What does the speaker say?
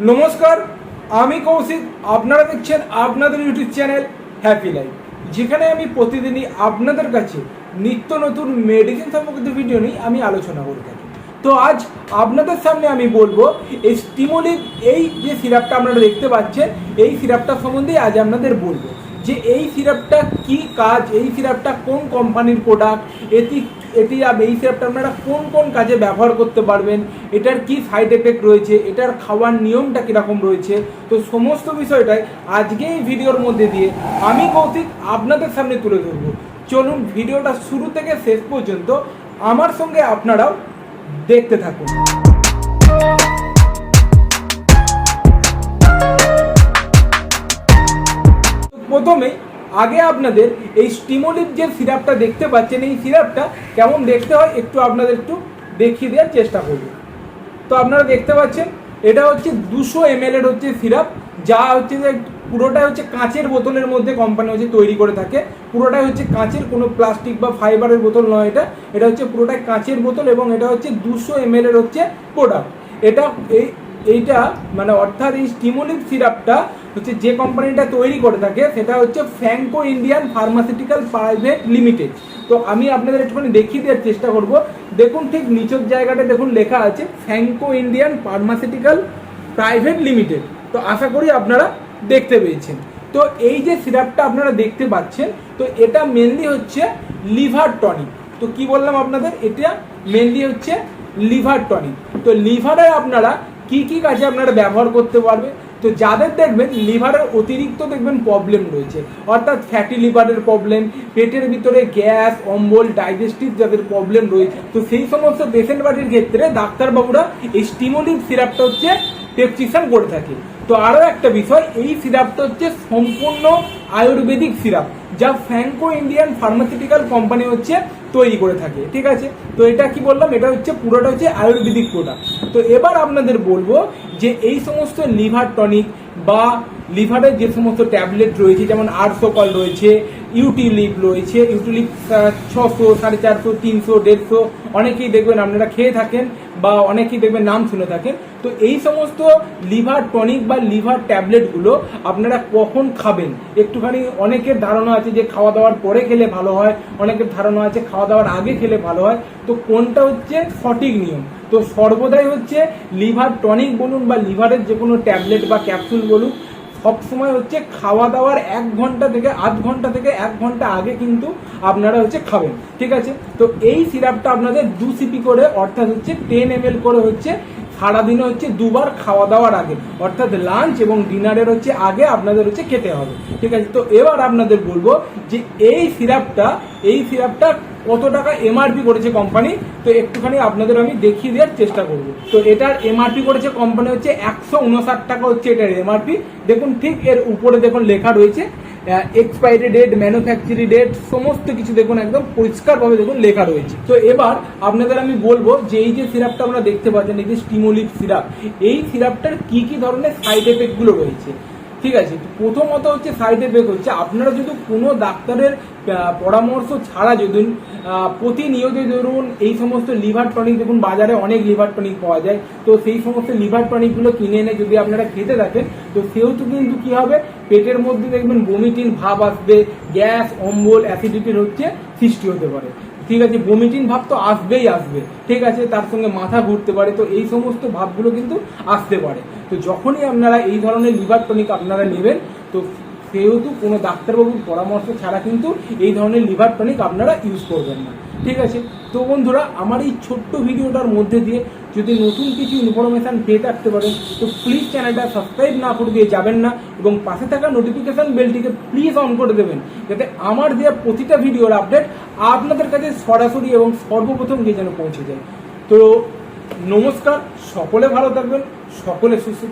নমস্কার, আমি কৌশিক। আপনারা দেখছেন আপনাদের ইউটিউব চ্যানেল হ্যাপি লাইফ যেখানে আমি প্রতিদিনই আপনাদের কাছে নিত্য নতুন মেডিসিন সম্পর্কিত ভিডিও নিয়ে আমি আলোচনা করে থাকি। তো আজ আপনাদের সামনে আমি বলব, এই স্টিমোলিভ এই যে সিরাপটা আপনারা দেখতে পাচ্ছেন, এই সিরাপটা সম্বন্ধে আজ আপনাদের বলব যে এই সিরাপটা কি কাজ, এই সিরাপটা কোন কোম্পানির প্রোডাক্ট এটি এটি এই সিরাপটা আপনারা কোন কোন কাজে ব্যবহার করতে পারবেন, এটার কি সাইড এফেক্ট রয়েছে, এটার খাওয়ার নিয়মটা কীরকম রয়েছে, তো সমস্ত বিষয়টাই আজকে এই ভিডিওর মধ্যে দিয়ে আমি কৌশিক আপনাদের সামনে তুলে ধরবো। চলুন ভিডিওটা শুরু থেকে শেষ পর্যন্ত আমার সঙ্গে আপনারাও দেখতে থাকুন। প্রথমে আগে আপনাদের এই স্টিমোলিভ যে সিরাপটা দেখতে পাচ্ছেন, এই সিরাপটা কেমন দেখতে হয় একটু আপনাদের একটু দেখিয়ে দেওয়ার চেষ্টা করব। তো আপনারা দেখতে পাচ্ছেন, এটা হচ্ছে দুশো এম এর হচ্ছে সিরাপ, যা হচ্ছে যে পুরোটাই হচ্ছে কাঁচের বোতলের মধ্যে কোম্পানি হচ্ছে তৈরি করে থাকে। পুরোটাই হচ্ছে কাঁচের, কোনো প্লাস্টিক বা ফাইবারের বোতল নয় এটা। এটা হচ্ছে পুরোটাই কাঁচের বোতল এবং এটা হচ্ছে দুশো এম এর হচ্ছে প্রোডাক্ট এটা এই এইটা মানে অর্থাৎ এই স্টিমোলিভ সিরাপটা হচ্ছে যে কোম্পানিটা তৈরি করে থাকে, সেটা হচ্ছে Franco Indian pharmaceutical private limited তো আমি আপনাদের একটুখানি দেখিয়ে দেওয়ার চেষ্টা করব। দেখুন ঠিক নিচের জায়গাটা দেখুন লেখা আছে Franco Indian pharmaceutical private limited তো আশা করি আপনারা দেখতে পেয়েছেন। তো এই যে সিরাপটা আপনারা দেখতে পাচ্ছেন, তো এটা মেনলি হচ্ছে লিভার টনিক তো কি বললাম আপনাদের? এটা মেনলি হচ্ছে লিভার টনিক তো লিভারে আপনারা কি কি কাজে আপনারা ব্যবহার করতে পারবে? তো যাদের দেখবেন লিভারের অতিরিক্ত দেখবেন প্রবলেম রয়েছে। অর্থাৎ ফ্যাটি লিভারের প্রবলেম পেটের ভিতরে গ্যাস, অম্বল ডাইজেস্টিভ যাদের প্রবলেম রয়েছে। তো সেই সমস্ত পেশেন্ট বাড়ির ক্ষেত্রে ডাক্তারবাবুরা এই স্টিমোলিভ সিরাপটা হচ্ছে প্রেসক্রিপশন করে থাকে। তো আরও একটা বিষয়, এই সিরাপটা হচ্ছে সম্পূর্ণ আয়ুর্বেদিক সিরাপ, যা ফ্র্যাঙ্কো ইন্ডিয়ান ফার্মাসিউটিক্যাল কোম্পানি হচ্ছে তৈরি করে থাকে, ঠিক আছে? তো এটা কি বললাম? এটা হচ্ছে, পুরোটা হচ্ছে আয়ুর্বেদিক প্রোডাক্ট তো এবার আপনাদের বলব যে এই সমস্ত লিভার টনিক বা লিভারের যে সমস্ত ট্যাবলেট রয়েছে, যেমন আরসোকল রয়েছে, ইউটিলিপ রয়েছে, ইউটিলিপ ছশো, সাড়ে চারশো, তিনশো, দেড়শো, অনেকেই দেখবেন আপনারা খেয়ে থাকেন বা অনেকেই দেখবেন নাম শুনে থাকেন তো এই সমস্ত লিভার টনিক বা লিভার ট্যাবলেটগুলো আপনারা কখন খাবেন? একটুখানি অনেকের ধারণা আছে যে খাওয়া দাওয়ার পরে খেলে ভালো হয়, অনেকের ধারণা আছে খাওয়া দাওয়ার আগে খেলে ভালো হয়। তো কোনটা হচ্ছে সঠিক নিয়ম? তো সর্বদাই হচ্ছে লিভার টনিক বলুন বা লিভারের যে কোনো ট্যাবলেট বা ক্যাপসুল বলুন, সবসময় হচ্ছে খাওয়া দাওয়ার এক ঘণ্টা থেকে আধ ঘণ্টা থেকে এক ঘণ্টা আগে কিন্তু আপনারা হচ্ছে খাবেন, ঠিক আছে? তো এই সিরাপটা আপনাদের দু সিপি করে, অর্থাৎ হচ্ছে টেন এম করে হচ্ছে সারাদিনে হচ্ছে দুবার খাওয়া দাওয়ার আগে, অর্থাৎ লাঞ্চ এবং ডিনারের হচ্ছে আগে আপনাদের হচ্ছে খেতে হবে। ঠিক আছে? তো এবার আপনাদের বলব যে এই সিরাপটা এই সিরাপটা কত টাকা এমআরপি করেছে কোম্পানি তো একটুখানি আপনাদের আমি দেখিয়ে দেওয়ার চেষ্টা করব। তো এটার এমআরপি করেছে কোম্পানি হচ্ছে একশো উনষাট টাকা হচ্ছে এটার এমআরপি দেখুন ঠিক এর উপরে দেখুন লেখা রয়েছে এক্সপায়ারি ডেট ম্যানুফ্যাকচারি ডেট সমস্ত কিছু দেখুন একদম পরিষ্কারভাবে দেখুন লেখা রয়েছে। তো এবার আপনাদের আমি বলব যে এই যে সিরাপটা আমরা দেখতে পাচ্ছেন, এই যে স্টিমোলিক সিরাপ, এই সিরাপটার কি কি ধরনের সাইড এফেক্টগুলো রয়েছে? ঠিক আছে প্রথমত হচ্ছে সাইড এফেক্ট হচ্ছে, আপনারা যদি কোনো ডাক্তারের পরামর্শ ছাড়া যদি প্রতিনিয়ত ধরুন এই সমস্ত লিভার টনিক দেখুন বাজারে অনেক লিভার টনিক পাওয়া যায়, তো সেই সমস্ত লিভার টনিকগুলো কিনে এনে যদি আপনারা খেতে থাকেন, তো সেহেতু কিন্তু কি হবে, পেটের মধ্যে দেখবেন বমিটিন ভাব আসবে, গ্যাস, অম্বল অ্যাসিডিটির হচ্ছে সৃষ্টি হতে পারে। ঠিক আছে বমিটিং ভাব তো আসবেই আসবে। ঠিক আছে, তার সঙ্গে মাথা ঘুরতে পারে, তো এই সমস্ত ভাবগুলো কিন্তু আসতে পারে। তো যখনই আপনারা এই ধরনের লিভার টনিক আপনারা নেবেন, তো সেহেতু কোনো ডাক্তারবাবুর পরামর্শ ছাড়া কিন্তু এই ধরনের লিভার টনিক আপনারা ইউজ করবেন না। ঠিক আছে? তো বন্ধুরা, আমার এই ছোট্ট ভিডিওটার মধ্যে দিয়ে যদি নতুন কিছু ইনফরমেশান পেয়ে থাকতে পারেন তো প্লিজ চ্যানেলটা সাবস্ক্রাইব না করে দিয়ে যাবেন না এবং পাশে থাকা নোটিফিকেশান বেলটিকে প্লিজ অন করে দেবেন। যাতে আমার দেওয়া প্রতিটা ভিডিওর আপডেট আপনাদের কাছে সরাসরি এবং সর্বপ্রথম গিয়ে যেন পৌঁছে যায়। তো নমস্কার, সকলে ভালো থাকবেন, সকলে সুস্থ থাকবেন।